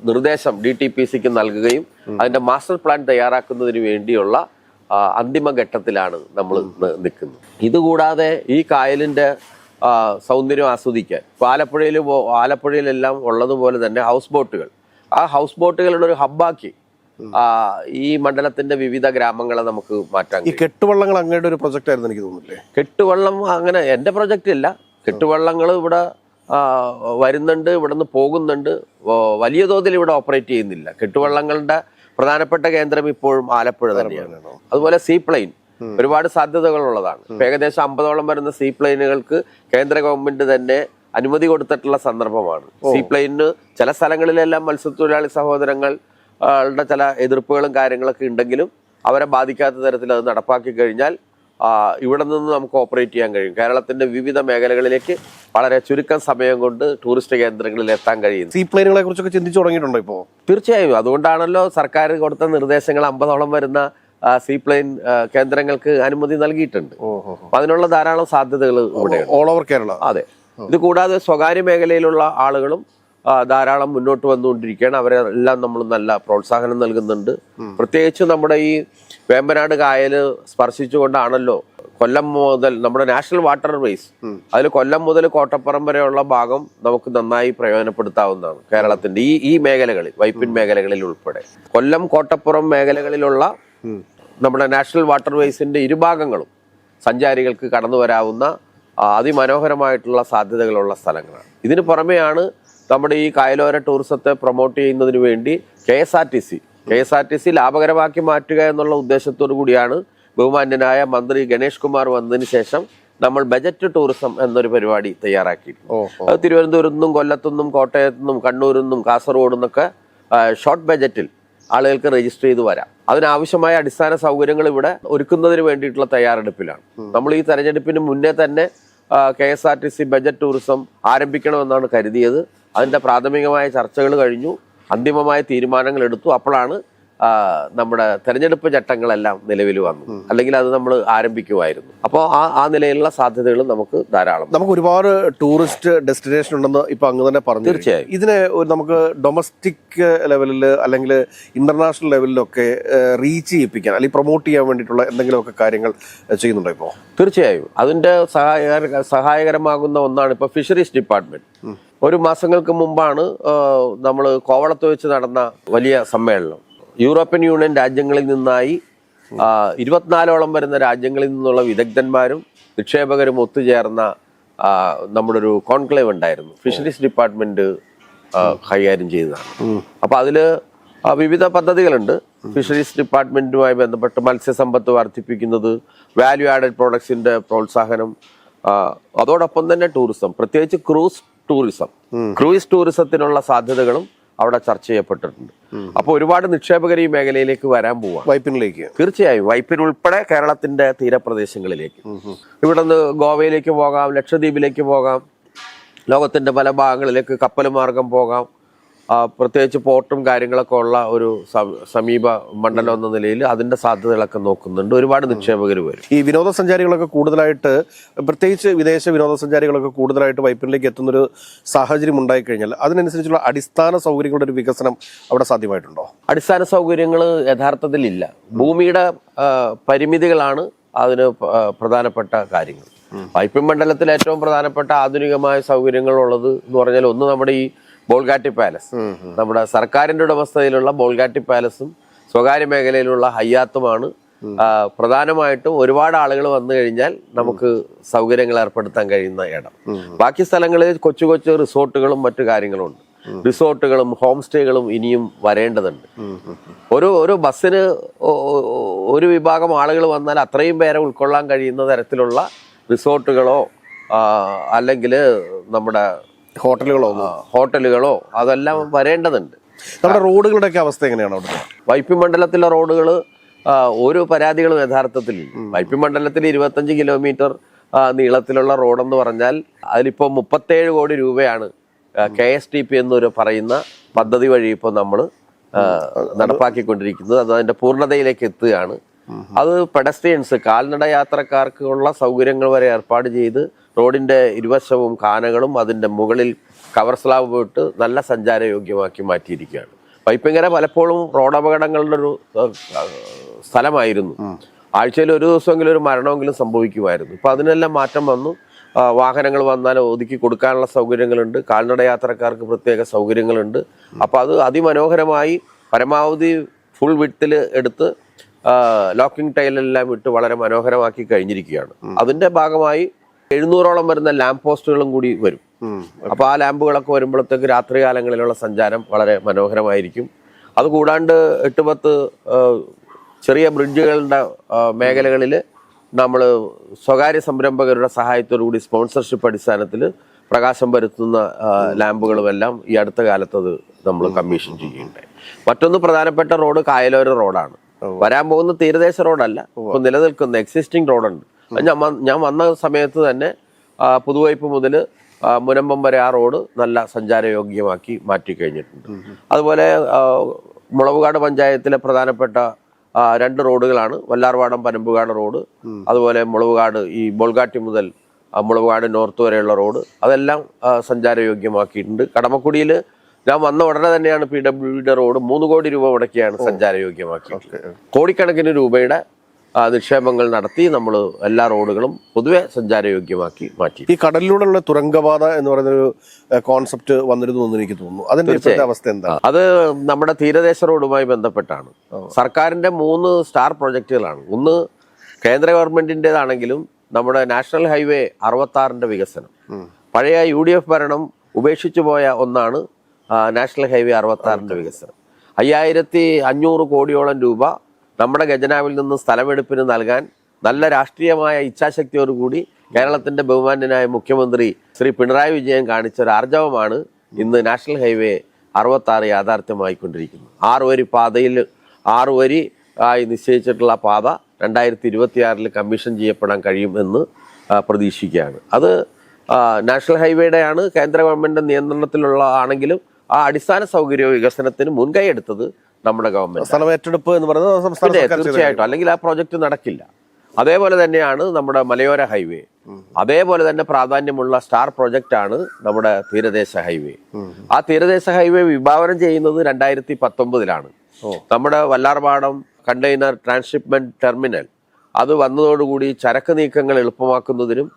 നിർദ്ദേശം ഡി ടി പി സിക്ക് നൽകുകയും അതിന്റെ മാസ്റ്റർ പ്ലാൻ തയ്യാറാക്കുന്നതിന് വേണ്ടിയുള്ള അന്തിമഘട്ടത്തിലാണ് അന്തിമ ഘട്ടത്തിലാണ് നമ്മൾ നിൽക്കുന്നത്. ഇതുകൂടാതെ ഈ കായലിന്റെ സൗന്ദര്യം ആസ്വദിക്കാൻ ഇപ്പോൾ ആലപ്പുഴയിൽ ആലപ്പുഴയിലെല്ലാം ഉള്ളതുപോലെ തന്നെ ഹൗസ് ബോട്ടുകൾ. ആ ഹൗസ് ബോട്ടുകളുടെ ഒരു ഹബ്ബാക്കി ഈ മണ്ഡലത്തിന്റെ വിവിധ ഗ്രാമങ്ങളെ നമുക്ക് മാറ്റാം ഈ കെട്ടുവള്ളങ്ങൾ അങ്ങയുടെ ഒരു പ്രൊജക്റ്റ് ആയിരുന്നു എനിക്ക് തോന്നുന്നില്ലേ? കെട്ടുവള്ളം അങ്ങനെ എന്റെ പ്രൊജക്റ്റ് ഇല്ല. കെട്ടുവള്ളങ്ങൾ ഇവിടെ വരുന്നുണ്ട് ഇവിടുന്ന് പോകുന്നുണ്ട്. വലിയ തോതിൽ ഇവിടെ ഓപ്പറേറ്റ് ചെയ്യുന്നില്ല. കെട്ടുവള്ളങ്ങളുടെ പ്രധാനപ്പെട്ട കേന്ദ്രം ഇപ്പോഴും ആലപ്പുഴ തന്നെയാണ്. അതുപോലെ സീ പ്ലെയിൻ ഒരുപാട് സാധ്യതകളുള്ളതാണ്. ഏകദേശം അമ്പതോളം വരുന്ന സീ പ്ലെയിനുകൾക്ക് കേന്ദ്ര ഗവൺമെന്റ് തന്നെ അനുമതി കൊടുത്തിട്ടുള്ള സന്ദർഭമാണ്. സീ പ്ലെയിനിന് ചില സ്ഥലങ്ങളിലെല്ലാം മത്സ്യത്തൊഴിലാളി സഹോദരങ്ങൾ ചില എതിർപ്പുകളും കാര്യങ്ങളൊക്കെ ഉണ്ടെങ്കിലും അവരെ ബാധിക്കാത്ത തരത്തിൽ അത് നടപ്പാക്കി കഴിഞ്ഞാൽ ഇവിടെ നിന്ന് നമുക്ക് ഓപ്പറേറ്റ് ചെയ്യാൻ കഴിയും. കേരളത്തിന്റെ വിവിധ മേഖലകളിലേക്ക് വളരെ ചുരുക്കം സമയം കൊണ്ട് ടൂറിസ്റ്റ് കേന്ദ്രങ്ങളിൽ എത്താൻ കഴിയും. സീ പ്ലെയിനുകളെ കുറിച്ചൊക്കെ ചിന്തിച്ചു തുടങ്ങിയിട്ടുണ്ടോ ഇപ്പോൾ തീർച്ചയായും. അതുകൊണ്ടാണല്ലോ സർക്കാർ കൊടുത്ത നിർദ്ദേശങ്ങൾ അമ്പതോളം വരുന്ന സീപ്ലെയിൻ സീ പ്ലെയിൻ കേന്ദ്രങ്ങൾക്ക് അനുമതി നൽകിയിട്ടുണ്ട്. അതിനുള്ള ധാരാളം സാധ്യതകൾ ഇവിടെ ഓൾ ഓവർ കേരള അതെ. ഇത് കൂടാതെ സ്വകാര്യ മേഖലയിലുള്ള ആളുകളും ധാരാളം മുന്നോട്ട് വന്നുകൊണ്ടിരിക്കുകയാണ്. അവരെല്ലാം നമ്മൾ നല്ല പ്രോത്സാഹനം നൽകുന്നുണ്ട്. പ്രത്യേകിച്ച് നമ്മുടെ ഈ വേമ്പനാട് കായൽ സ്പർശിച്ചുകൊണ്ടാണല്ലോ കൊല്ലം മുതൽ നമ്മുടെ നാഷണൽ വാട്ടർ വേസ് അതിൽ കൊല്ലം മുതൽ കോട്ടപ്പുറം വരെയുള്ള ഭാഗം നമുക്ക് നന്നായി പ്രയോജനപ്പെടുത്താവുന്നതാണ് കേരളത്തിന്റെ ഈ ഈ മേഖലകളിൽ വൈപ്പിൻ മേഖലകളിൽ ഉൾപ്പെടെ. കൊല്ലം കോട്ടപ്പുറം മേഖലകളിലുള്ള നമ്മുടെ നാഷണൽ വാട്ടർ വേസിന്റെ ഇരുഭാഗങ്ങളും സഞ്ചാരികൾക്ക് കടന്നു വരാവുന്ന അതിമനോഹരമായിട്ടുള്ള സാധ്യതകളുള്ള സ്ഥലങ്ങളാണ്. ഇതിന് പുറമെയാണ് നമ്മുടെ ഈ കായലോര ടൂറിസത്തെ പ്രൊമോട്ട് ചെയ്യുന്നതിന് വേണ്ടി K S R T C K S R T C ലാഭകരമാക്കി മാറ്റുക എന്നുള്ള ഉദ്ദേശത്തോടു കൂടിയാണ് ബഹുമാന്യനായ മന്ത്രി ഗണേഷ് കുമാർ വന്നതിന് ശേഷം നമ്മൾ ബജറ്റ് ടൂറിസം എന്നൊരു പരിപാടി തയ്യാറാക്കി അത് തിരുവനന്തപുരത്തു നിന്നും കൊല്ലത്തു നിന്നും കോട്ടയത്തു നിന്നും കണ്ണൂരിൽ നിന്നും കാസർഗോഡ് നിന്നൊക്കെ ഷോർട്ട് ബജറ്റിൽ ആളുകൾക്ക് രജിസ്റ്റർ ചെയ്ത് വരാം. അതിനാവശ്യമായ അടിസ്ഥാന സൗകര്യങ്ങൾ ഇവിടെ ഒരുക്കുന്നതിന് വേണ്ടിയിട്ടുള്ള തയ്യാറെടുപ്പിലാണ്. നമ്മൾ ഈ തെരഞ്ഞെടുപ്പിന് മുന്നേ തന്നെ K S R T C budget tourism ആരംഭിക്കണമെന്നാണ് കരുതിയത്. അതിന്റെ പ്രാഥമികമായ ചർച്ചകൾ കഴിഞ്ഞു. അന്തിമമായ തീരുമാനങ്ങൾ എടുത്തു. അപ്പോഴാണ് നമ്മുടെ തെരഞ്ഞെടുപ്പ് ചട്ടങ്ങളെല്ലാം നിലവിൽ വന്നു അല്ലെങ്കിൽ അത് നമ്മൾ ആരംഭിക്കുമായിരുന്നു. അപ്പോൾ ആ ആ നിലയിലുള്ള സാധ്യതകൾ നമുക്ക് ധാരാളം. നമുക്ക് ഒരുപാട് ടൂറിസ്റ്റ് ഡെസ്റ്റിനേഷൻ ഉണ്ടെന്ന് ഇപ്പൊ അങ്ങ് തന്നെ പറഞ്ഞു. തീർച്ചയായും. ഇതിനെ നമുക്ക് ഡൊമസ്റ്റിക് ലെവലിൽ അല്ലെങ്കിൽ ഇന്റർനാഷണൽ ലെവലിലൊക്കെ റീച്ച് ചെയ്യിപ്പിക്കാൻ അല്ലെങ്കിൽ പ്രൊമോട്ട് ചെയ്യാൻ വേണ്ടിയിട്ടുള്ള എന്തെങ്കിലുമൊക്കെ കാര്യങ്ങൾ ചെയ്യുന്നുണ്ടോ ഇപ്പോൾ തീർച്ചയായും. അതിന്റെ സഹായകര സഹായകരമാകുന്ന ഒന്നാണ് ഇപ്പൊ ഫിഷറീസ് ഡിപ്പാർട്ട്മെന്റ്. ഒരു മാസങ്ങൾക്ക് മുമ്പാണ് നമ്മൾ കോവളത്ത് വെച്ച് നടന്ന വലിയ സമ്മേളനം. യൂറോപ്യൻ യൂണിയൻ രാജ്യങ്ങളിൽ നിന്നായി ഇരുപത്തിനാലോളം വരുന്ന രാജ്യങ്ങളിൽ നിന്നുള്ള വിദഗ്ധന്മാരും നിക്ഷേപകരും ഒത്തുചേർന്ന നമ്മുടെ ഒരു കോൺക്ലേവ് ഉണ്ടായിരുന്നു. ഫിഷറീസ് ഡിപ്പാർട്ട്മെന്റ് കൈകാര്യം ചെയ്തതാണ്. അപ്പൊ അതിൽ വിവിധ പദ്ധതികളുണ്ട്. ഫിഷറീസ് ഡിപ്പാർട്ട്മെന്റുമായി ബന്ധപ്പെട്ട് മത്സ്യസമ്പത്ത് വർദ്ധിപ്പിക്കുന്നത് വാല്യൂ ആഡഡ് പ്രോഡക്ട്സിന്റെ പ്രോത്സാഹനം അതോടൊപ്പം തന്നെ ടൂറിസം പ്രത്യേകിച്ച് ക്രൂസ് ടൂറിസം. ക്രൂയിസ് ടൂറിസത്തിനുള്ള സാധ്യതകളും അവിടെ ചർച്ച ചെയ്യപ്പെട്ടിട്ടുണ്ട്. അപ്പോൾ ഒരുപാട് നിക്ഷേപകർ ഈ മേഖലയിലേക്ക് വരാൻ പോവാ. വൈപ്പിനിലേക്ക്. തീർച്ചയായും വൈപ്പിൻ ഉൾപ്പെടെ കേരളത്തിന്റെ തീരപ്രദേശങ്ങളിലേക്ക്. ഇവിടെ നിന്ന് ഗോവയിലേക്ക് പോകാം ലക്ഷദ്വീപിലേക്ക് പോകാം ലോകത്തിന്റെ പല ഭാഗങ്ങളിലേക്ക് കപ്പൽ മാർഗം പോകാം. പ്രത്യേകിച്ച് പോർട്ടും കാര്യങ്ങളൊക്കെ ഉള്ള ഒരു സമീപ മണ്ഡലം എന്ന നിലയിൽ അതിന്റെ സാധ്യതകളൊക്കെ നോക്കുന്നുണ്ട്. ഒരുപാട് നിക്ഷേപകർ വരും. ഈ വിനോദസഞ്ചാരികളൊക്കെ കൂടുതലായിട്ട് പ്രത്യേകിച്ച് വിദേശ വിനോദസഞ്ചാരികളൊക്കെ കൂടുതലായിട്ട് വൈപ്പിനിലേക്ക് എത്തുന്നൊരു സാഹചര്യം ഉണ്ടായിക്കഴിഞ്ഞാൽ അതിനനുസരിച്ചുള്ള അടിസ്ഥാന സൗകര്യങ്ങളുടെ ഒരു വികസനം അവിടെ സാധ്യമായിട്ടുണ്ടോ? അടിസ്ഥാന സൗകര്യങ്ങൾ യഥാർത്ഥത്തിൽ ഇല്ല. ഭൂമിയുടെ പരിമിതികളാണ് അതിന് പ്രധാനപ്പെട്ട കാര്യങ്ങൾ. വൈപ്പിൻ മണ്ഡലത്തിൽ ഏറ്റവും പ്രധാനപ്പെട്ട ആധുനികമായ സൗകര്യങ്ങൾ ഉള്ളത് എന്ന് പറഞ്ഞാൽ ഒന്ന് നമ്മുടെ ഈ ബോൾഗാട്ടി പാലസ്. നമ്മുടെ സർക്കാരിന്റെ ഉടമസ്ഥതയിലുള്ള ബോൾഗാട്ടി പാലസും സ്വകാര്യ മേഖലയിലുള്ള ഹയ്യാത്തുമാണ്. പ്രധാനമായിട്ടും ഒരുപാട് ആളുകൾ വന്നു കഴിഞ്ഞാൽ നമുക്ക് സൗകര്യങ്ങൾ ഏർപ്പെടുത്താൻ കഴിയുന്ന ഇടം. ബാക്കി സ്ഥലങ്ങളിൽ കൊച്ചു കൊച്ചു റിസോർട്ടുകളും മറ്റു കാര്യങ്ങളും ഉണ്ട് റിസോർട്ടുകളും ഹോം സ്റ്റേകളും ഇനിയും വരേണ്ടതുണ്ട്. ഒരു ഒരു ബസ്സിന് ഒരു വിഭാഗം ആളുകൾ വന്നാൽ അത്രയും പേരെ ഉൾക്കൊള്ളാൻ കഴിയുന്ന തരത്തിലുള്ള റിസോർട്ടുകളോ അല്ലെങ്കിൽ നമ്മുടെ ഹോട്ടലുകളോ? ഹോട്ടലുകളോ? അതെല്ലാം വരേണ്ടതുണ്ട്. നമ്മുടെ റോഡുകളുടെ ഒക്കെ അവസ്ഥ എങ്ങനെയാണ് അവിടെ വൈപ്പി മണ്ഡലത്തിലെ റോഡുകൾ ഒരു പരാതികളും യഥാർത്ഥത്തിൽ വൈപ്പി മണ്ഡലത്തിൽ ഇരുപത്തഞ്ച് കിലോമീറ്റർ നീളത്തിലുള്ള റോഡെന്ന് പറഞ്ഞാൽ അതിലിപ്പോൾ മുപ്പത്തേഴ് കോടി രൂപയാണ് കെ എസ് ടി പി എന്നൊരു പറയുന്ന പദ്ധതി വഴി ഇപ്പോൾ നമ്മൾ നടപ്പാക്കിക്കൊണ്ടിരിക്കുന്നത്. അത് അതിന്റെ പൂർണതയിലേക്ക് എത്തുകയാണ്. അത് പെഡസ്ട്രിയൻസ് കാൽനട യാത്രക്കാർക്കുള്ള സൗകര്യങ്ങൾ വരെ ഏർപ്പാട് ചെയ്ത് റോഡിന്റെ ഇരുവശവും കാനകളും അതിന്റെ മുകളിൽ കവർ സ്ലാബ് പോയിട്ട് നല്ല സഞ്ചാരയോഗ്യമാക്കി മാറ്റിയിരിക്കുകയാണ്. പൈപ്പിങ്ങര പലപ്പോഴും റോഡ് അപകടങ്ങളുടെ ഒരു സ്ഥലമായിരുന്നു. ആഴ്ചയിൽ ഒരു ദിവസമെങ്കിലും ഒരു മരണമെങ്കിലും സംഭവിക്കുമായിരുന്നു. ഇപ്പം അതിനെല്ലാം മാറ്റം വന്നു. വാഹനങ്ങൾ വന്നാൽ ഒതുക്കി കൊടുക്കാനുള്ള സൗകര്യങ്ങളുണ്ട്. കാൽനട യാത്രക്കാർക്ക് പ്രത്യേക സൗകര്യങ്ങളുണ്ട്. അപ്പോൾ അത് അതിമനോഹരമായി പരമാവധി ഫുൾ വിട്ടിൽ എടുത്ത് ലോക്കിംഗ് ടൈലെല്ലാം ഇട്ട് വളരെ മനോഹരമാക്കി കഴിഞ്ഞിരിക്കുകയാണ്. അതിന്റെ ഭാഗമായി എഴുന്നൂറോളം വരുന്ന ലാമ്പ് പോസ്റ്റുകളും കൂടി വരും. അപ്പോൾ ആ ലാമ്പുകളൊക്കെ വരുമ്പോഴത്തേക്ക് രാത്രികാലങ്ങളിലുള്ള സഞ്ചാരം വളരെ മനോഹരമായിരിക്കും. അതുകൂടാണ്ട് എട്ട് പത്ത് ചെറിയ ബ്രിഡ്ജുകളുടെ മേഖലകളിൽ നമ്മൾ സ്വകാര്യ സംരംഭകരുടെ സഹായത്തോടു കൂടി സ്പോൺസർഷിപ്പ് അടിസ്ഥാനത്തിൽ പ്രകാശം വരുത്തുന്ന ലാമ്പുകളുമെല്ലാം ഈ അടുത്ത കാലത്ത് അത് നമ്മൾ കമ്മീഷൻ ചെയ്യുന്നുണ്ട് മറ്റൊന്ന് പ്രധാനപ്പെട്ട റോഡ് കായലോര റോഡാണ്. വരാൻ പോകുന്ന തീരദേശ റോഡല്ല. ഇപ്പൊ നിലനിൽക്കുന്ന എക്സിസ്റ്റിംഗ് റോഡുണ്ട്. ഞാൻ ഞാൻ വന്ന സമയത്ത് തന്നെ പുതുവൈപ്പ് മുതൽ മുനമ്പം വരെ ആ റോഡ് നല്ല സഞ്ചാരയോഗ്യമാക്കി മാറ്റി കഴിഞ്ഞിട്ടുണ്ട് അതുപോലെ മുളവുകാട് പഞ്ചായത്തിലെ പ്രധാനപ്പെട്ട രണ്ട് റോഡുകളാണ് വല്ലാർവാടം പനമ്പുകാട് റോഡ് അതുപോലെ മുളവുകാട് ഈ ബോൾഗാട്ടി മുതൽ മുളവുകാട് നോർത്ത് വരെയുള്ള റോഡ് അതെല്ലാം സഞ്ചാരയോഗ്യമാക്കിയിട്ടുണ്ട്. കടമക്കുടിയിൽ ഞാൻ വന്ന ഉടനെ തന്നെയാണ് പി ഡബ്ല്യു ഡി റോഡ് മൂന്ന് കോടി രൂപ മുടക്കിയാണ് സഞ്ചാരയോഗ്യമാക്കിയത് കോടിക്കണക്കിന് രൂപയുടെ നിക്ഷേപങ്ങൾ നടത്തി നമ്മൾ എല്ലാ റോഡുകളും പൊതുവെ സഞ്ചാരയോഗ്യമാക്കി മാറ്റി. ഈ കടലിലൂടെയുള്ള തുരങ്കപാത എന്ന് പറയുന്ന ഒരു കോൺസെപ്റ്റ് വന്നിരുന്നു എന്ന് എനിക്ക് തോന്നുന്നു. അതിന്റെ അവസ്ഥ എന്താ? അത് നമ്മുടെ തീരദേശ റോഡുമായി ബന്ധപ്പെട്ടാണ്. സർക്കാരിന്റെ മൂന്ന് സ്റ്റാർ പ്രൊജക്റ്റുകളാണ്. ഒന്ന് കേന്ദ്ര ഗവൺമെന്റിന്റെതാണെങ്കിലും നമ്മുടെ നാഷണൽ ഹൈവേ അറുപത്തി ആറിന്റെ വികസനം പഴയ യു ഡി എഫ് ഭരണം ഉപേക്ഷിച്ചു പോയ ഒന്നാണ് നാഷണൽ ഹൈവേ അറുപത്തി ആറിന്റെ വികസനം. അയ്യായിരത്തി അഞ്ഞൂറ് കോടിയോളം രൂപ നമ്മുടെ ഖജനാവിൽ നിന്ന് സ്ഥലമെടുപ്പിന് നൽകാൻ നല്ല രാഷ്ട്രീയമായ ഇച്ഛാശക്തിയോടുകൂടി കേരളത്തിന്റെ ബഹുമാന്യനായ മുഖ്യമന്ത്രി ശ്രീ പിണറായി വിജയൻ കാണിച്ച ഒരു ആർജവമാണ് ഇന്ന് നാഷണൽ ഹൈവേ അറുപത്താറ് യാഥാർത്ഥ്യമായിക്കൊണ്ടിരിക്കുന്നത്. യാഥാർത്ഥ്യമായിക്കൊണ്ടിരിക്കുന്നു ആറ് വരി പാതയിൽ ആറ് വരി ആയി നിശ്ചയിച്ചിട്ടുള്ള പാത രണ്ടായിരത്തി ഇരുപത്തിയാറിൽ കമ്മീഷൻ ചെയ്യപ്പെടാൻ കഴിയുമെന്ന് പ്രതീക്ഷിക്കുകയാണ്. അത് നാഷണൽ ഹൈവേയുടെ ആണ് കേന്ദ്ര ഗവൺമെന്റ് നിയന്ത്രണത്തിലുള്ള ആണെങ്കിലും ആ അടിസ്ഥാന സൗകര്യ വികസനത്തിന് മുൻകൈ എടുത്തത് നമ്മുടെ ഗവൺമെന്റ് സ്ഥലം ഏറ്റെടുപ്പ് എന്ന് പറയുന്നത് സംസ്ഥാന തീർച്ചയായിട്ടും. അല്ലെങ്കിൽ ആ പ്രോജക്റ്റ് നടക്കില്ല. അതേപോലെ തന്നെയാണ് നമ്മുടെ മലയോര ഹൈവേ. അതേപോലെ തന്നെ പ്രാധാന്യമുള്ള സ്റ്റാർ പ്രോജക്റ്റ് ആണ് നമ്മുടെ തീരദേശ ഹൈവേ. ആ തീരദേശ ഹൈവേ വിഭാവനം ചെയ്യുന്നത് രണ്ടായിരത്തി പത്തൊമ്പതിലാണ് നമ്മുടെ വല്ലാർപാടം കണ്ടെയ്നർ ട്രാൻസ്ഷിപ്മെന്റ് ടെർമിനൽ അത് വന്നതോടുകൂടി ചരക്ക് നീക്കങ്ങൾ എളുപ്പമാക്കുന്നതിനും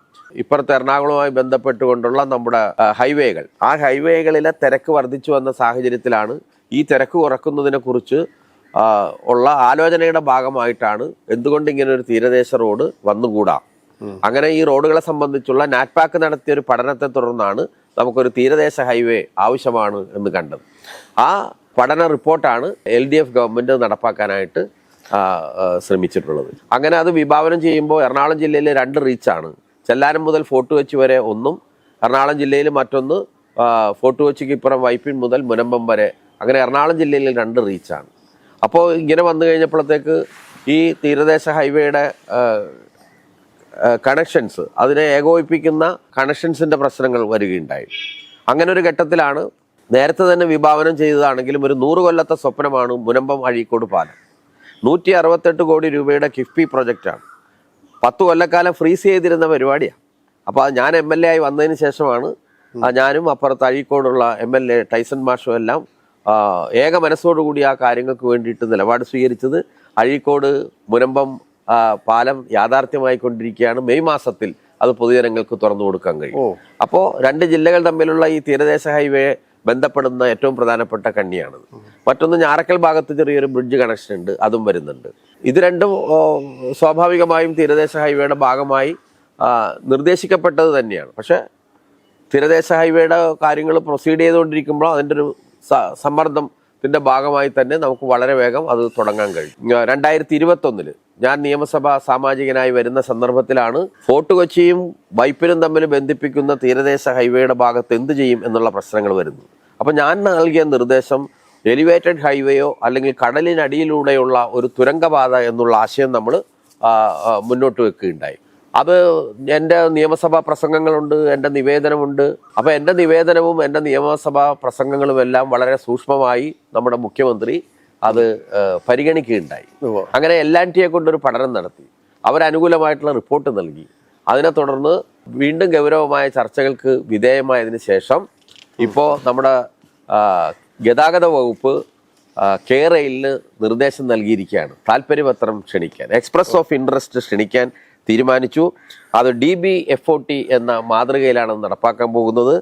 ഇപ്പുറത്ത് എറണാകുളവുമായി ബന്ധപ്പെട്ടുകൊണ്ടുള്ള നമ്മുടെ ഹൈവേകൾ. ആ ഹൈവേകളിലെ തിരക്ക് വർദ്ധിച്ചു വന്ന സാഹചര്യത്തിലാണ് ഈ തിരക്ക് കുറക്കുന്നതിനെ കുറിച്ച് ഉള്ള ആലോചനയുടെ ഭാഗമായിട്ടാണ് എന്തുകൊണ്ട് ഇങ്ങനെ ഒരു തീരദേശ റോഡ് വന്നുകൂടാ. അങ്ങനെ ഈ റോഡുകളെ സംബന്ധിച്ചുള്ള നാറ്റ്പാക്ക് നടത്തിയ ഒരു പഠനത്തെ തുടർന്നാണ് നമുക്കൊരു തീരദേശ ഹൈവേ ആവശ്യമാണ് എന്ന് കണ്ടത്. ആ പഠന റിപ്പോർട്ടാണ് എൽ ഡി എഫ് ഗവൺമെന്റ് നടപ്പാക്കാനായിട്ട് ശ്രമിച്ചിട്ടുള്ളത്. അങ്ങനെ അത് വിഭാവനം ചെയ്യുമ്പോൾ എറണാകുളം ജില്ലയിലെ രണ്ട് റീച്ചാണ്. ചെല്ലാനം മുതൽ ഫോർട്ട് കൊച്ചി വരെ ഒന്നും എറണാകുളം ജില്ലയിൽ മറ്റൊന്ന് ഫോർട്ട് കൊച്ചിക്ക് ഇപ്പുറം വൈപ്പിൻ മുതൽ മുനമ്പം വരെ. അങ്ങനെ എറണാകുളം ജില്ലയിൽ രണ്ട് റീച്ചാണ് അപ്പോൾ ഇങ്ങനെ വന്നു കഴിഞ്ഞപ്പോഴത്തേക്ക് ഈ തീരദേശ ഹൈവേയുടെ കണക്ഷൻസ് അതിനെ ഏകോപിപ്പിക്കുന്ന കണക്ഷൻസിന്റെ പ്രശ്നങ്ങൾ വരികയുണ്ടായി. അങ്ങനെ ഒരു ഘട്ടത്തിലാണ് നേരത്തെ തന്നെ വിഭാവനം ചെയ്തതാണെങ്കിലും ഒരു നൂറ് കൊല്ലത്തെ സ്വപ്നമാണ് മുനമ്പം അഴീക്കോട് പാലം. നൂറ്റി അറുപത്തെട്ട് കോടി രൂപയുടെ കിഫ്ബി പ്രൊജക്റ്റാണ്. പത്ത് കൊല്ലക്കാലം ഫ്രീസ് ചെയ്തിരുന്ന പരിപാടിയാണ് അപ്പോൾ അത് ഞാൻ എം എൽ എ ആയി വന്നതിന് ശേഷമാണ് ഞാനും അപ്പുറത്ത് അഴീക്കോടുള്ള എം എൽ എ ടൈസൺ മാഷും എല്ലാം ഏക മനസ്സോടുകൂടി ആ കാര്യങ്ങൾക്ക് വേണ്ടിയിട്ട് നിലപാട് സ്വീകരിച്ചത് അഴീക്കോട് മുനമ്പം പാലം യാഥാർത്ഥ്യമായി കൊണ്ടിരിക്കുകയാണ് മെയ് മാസത്തിൽ അത് പൊതുജനങ്ങൾക്ക് തുറന്നു കൊടുക്കാൻ കഴിയും. അപ്പോൾ രണ്ട് ജില്ലകൾ തമ്മിലുള്ള ഈ തീരദേശ ഹൈവേ ബന്ധപ്പെടുന്ന ഏറ്റവും പ്രധാനപ്പെട്ട കണ്ണിയാണത്. മറ്റൊന്ന് ഞാറക്കൽ ഭാഗത്ത് ചെറിയൊരു ബ്രിഡ്ജ് കണക്ഷൻ ഉണ്ട് അതും വരുന്നുണ്ട്. ഇത് രണ്ടും സ്വാഭാവികമായും തീരദേശ ഹൈവേയുടെ ഭാഗമായി നിർദ്ദേശിക്കപ്പെട്ടത് തന്നെയാണ്. പക്ഷേ തീരദേശ ഹൈവേയുടെ കാര്യങ്ങൾ പ്രൊസീഡ് ചെയ്തുകൊണ്ടിരിക്കുമ്പോൾ അതിന്റെ ഒരു സ- സമ്മർദ്ദത്തിന്റെ ഭാഗമായി തന്നെ നമുക്ക് വളരെ വേഗം അത് തുടങ്ങാൻ കഴിയും. രണ്ടായിരത്തി ഇരുപത്തൊന്നിൽ ഞാൻ നിയമസഭാ സാമാജികനായി വരുന്ന സന്ദർഭത്തിലാണ് ഫോർട്ട് കൊച്ചിയും വൈപ്പിനും തമ്മിൽ ബന്ധിപ്പിക്കുന്ന തീരദേശ ഹൈവേയുടെ ഭാഗത്ത് എന്ത് ചെയ്യും എന്നുള്ള പ്രശ്നങ്ങൾ വരുന്നത്. അപ്പം ഞാൻ നൽകിയ നിർദ്ദേശം എലിവേറ്റഡ് ഹൈവേയോ അല്ലെങ്കിൽ കടലിനടിയിലൂടെയുള്ള ഒരു തുരങ്കപാത എന്നുള്ള ആശയം നമ്മൾ മുന്നോട്ട് വെക്കുകയുണ്ടായി. അത് എന്റെ നിയമസഭാ പ്രസംഗങ്ങളുണ്ട് എന്റെ നിവേദനമുണ്ട്. അപ്പോൾ എന്റെ നിവേദനവും എന്റെ നിയമസഭാ പ്രസംഗങ്ങളും എല്ലാം വളരെ സൂക്ഷ്മമായി നമ്മുടെ മുഖ്യമന്ത്രി അത് പരിഗണിക്കുകയുണ്ടായി. അങ്ങനെ എൽ ആൻ ടിയെ കൊണ്ടൊരു പഠനം നടത്തി. അവരനുകൂലമായിട്ടുള്ള റിപ്പോർട്ട് നൽകി. അതിനെ തുടർന്ന് വീണ്ടും ഗൗരവമായ ചർച്ചകൾക്ക് വിധേയമായതിനു ശേഷം ഇപ്പോൾ നമ്മുടെ ഗതാഗത വകുപ്പ് കേരയിൽ കെ റെയിലിന് നിർദ്ദേശം നൽകിയിരിക്കുകയാണ്. താല്പര്യപത്രം ക്ഷണിക്കാൻ എക്സ്പ്രസ് ഓഫ് ഇൻട്രസ്റ്റ് ക്ഷണിക്കാൻ തീരുമാനിച്ചു. അത് D B F O T എന്ന മാതൃകയിലാണ് നടപ്പാക്കാൻ പോകുന്നത്.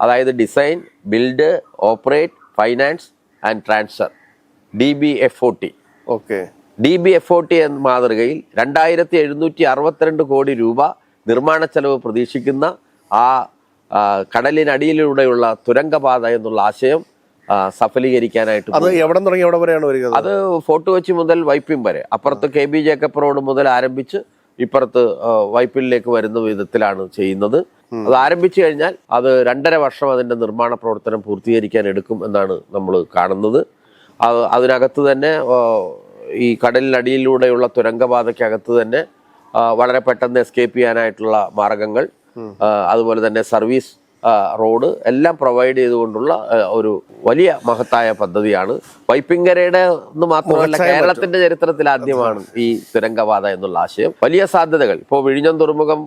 അതായത് design build operate finance and transfer. D B F O T okay. D B F O T എന്ന മാതൃകയിൽ രണ്ടായിരത്തി എഴുന്നൂറ്റി അറുപത്തിരണ്ട് കോടി രൂപ നിർമ്മാണ ചെലവ് പ്രതീക്ഷിക്കുന്ന ആ, കടലിനടിയിലൂടെയുള്ള തുരങ്കപാത എന്നുള്ള ആശയം സഫലീകരിക്കാനായിട്ട് അത് എവിടെ തുടങ്ങി എവിടെ വരെയാണ് വരിക അത് ഫോർട്ട് കൊച്ചി മുതൽ വൈപ്പിൻ വരെ. അപ്പുറത്ത് കെ ബി ജേക്കബ് റോഡ് മുതൽ ആരംഭിച്ച് ഇപ്പുറത്ത് വൈപ്പിലേക്ക് വരുന്ന വിധത്തിലാണ് ചെയ്യുന്നത്. അത് ആരംഭിച്ചു കഴിഞ്ഞാൽ അത് രണ്ടര വർഷം അതിന്റെ നിർമ്മാണ പ്രവർത്തനം പൂർത്തീകരിക്കാൻ എടുക്കും എന്നാണ് നമ്മൾ കാണുന്നത്. അത് അതിനകത്ത് തന്നെ ഈ കടലിനടിയിലൂടെയുള്ള തുരങ്കപാതയ്ക്കകത്ത് തന്നെ വളരെ പെട്ടെന്ന് എസ്കേപ്പ് ചെയ്യാനായിട്ടുള്ള മാർഗങ്ങൾ അതുപോലെ തന്നെ സർവീസ് റോഡ് എല്ലാം പ്രൊവൈഡ് ചെയ്തുകൊണ്ടുള്ള ഒരു വലിയ മഹത്തായ പദ്ധതിയാണ്. വൈപ്പിങ്കരയുടെ എന്ന് മാത്രമല്ല കേരളത്തിന്റെ ചരിത്രത്തിൽ ആദ്യമാണ് ഈ തുരങ്കപാത എന്നുള്ള ആശയം. വലിയ സാധ്യതകൾ. ഇപ്പോൾ വിഴിഞ്ഞം തുറമുഖം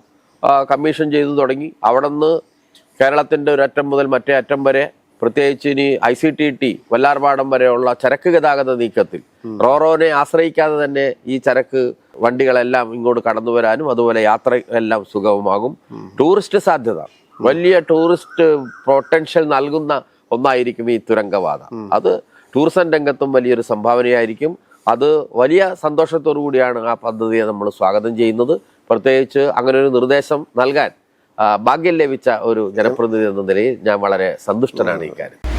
കമ്മീഷൻ ചെയ്തു തുടങ്ങി. അവിടെ നിന്ന് കേരളത്തിന്റെ ഒരു അറ്റം മുതൽ മറ്റേ അറ്റം വരെ പ്രത്യേകിച്ച് ഇനി I C T T Vallarpadam വരെയുള്ള ചരക്ക് ഗതാഗത നീക്കത്തിൽ. റോറോനെ ആശ്രയിക്കാതെ തന്നെ ഈ ചരക്ക് വണ്ടികളെല്ലാം ഇങ്ങോട്ട് കടന്നു വരാനും അതുപോലെ യാത്ര എല്ലാം സുഗമമാകും. ടൂറിസ്റ്റ് സാധ്യത. വലിയ ടൂറിസ്റ്റ് പൊട്ടൻഷ്യൽ നൽകുന്ന ഒന്നായിരിക്കും ഈ തുരങ്കവാദ അത് ടൂറിസം രംഗത്തും വലിയൊരു സംഭാവനയായിരിക്കും. അത് വലിയ സന്തോഷത്തോടു കൂടിയാണ് ആ പദ്ധതിയെ നമ്മൾ സ്വാഗതം ചെയ്യുന്നത്. പ്രത്യേകിച്ച് അങ്ങനെ ഒരു നിർദ്ദേശം നൽകാൻ ഭാഗ്യം ലഭിച്ച ഒരു ജനപ്രതിനിധി എന്ന നിലയിൽ ഞാൻ വളരെ സന്തുഷ്ടനാണ് ഈ ഇക്കാര്യം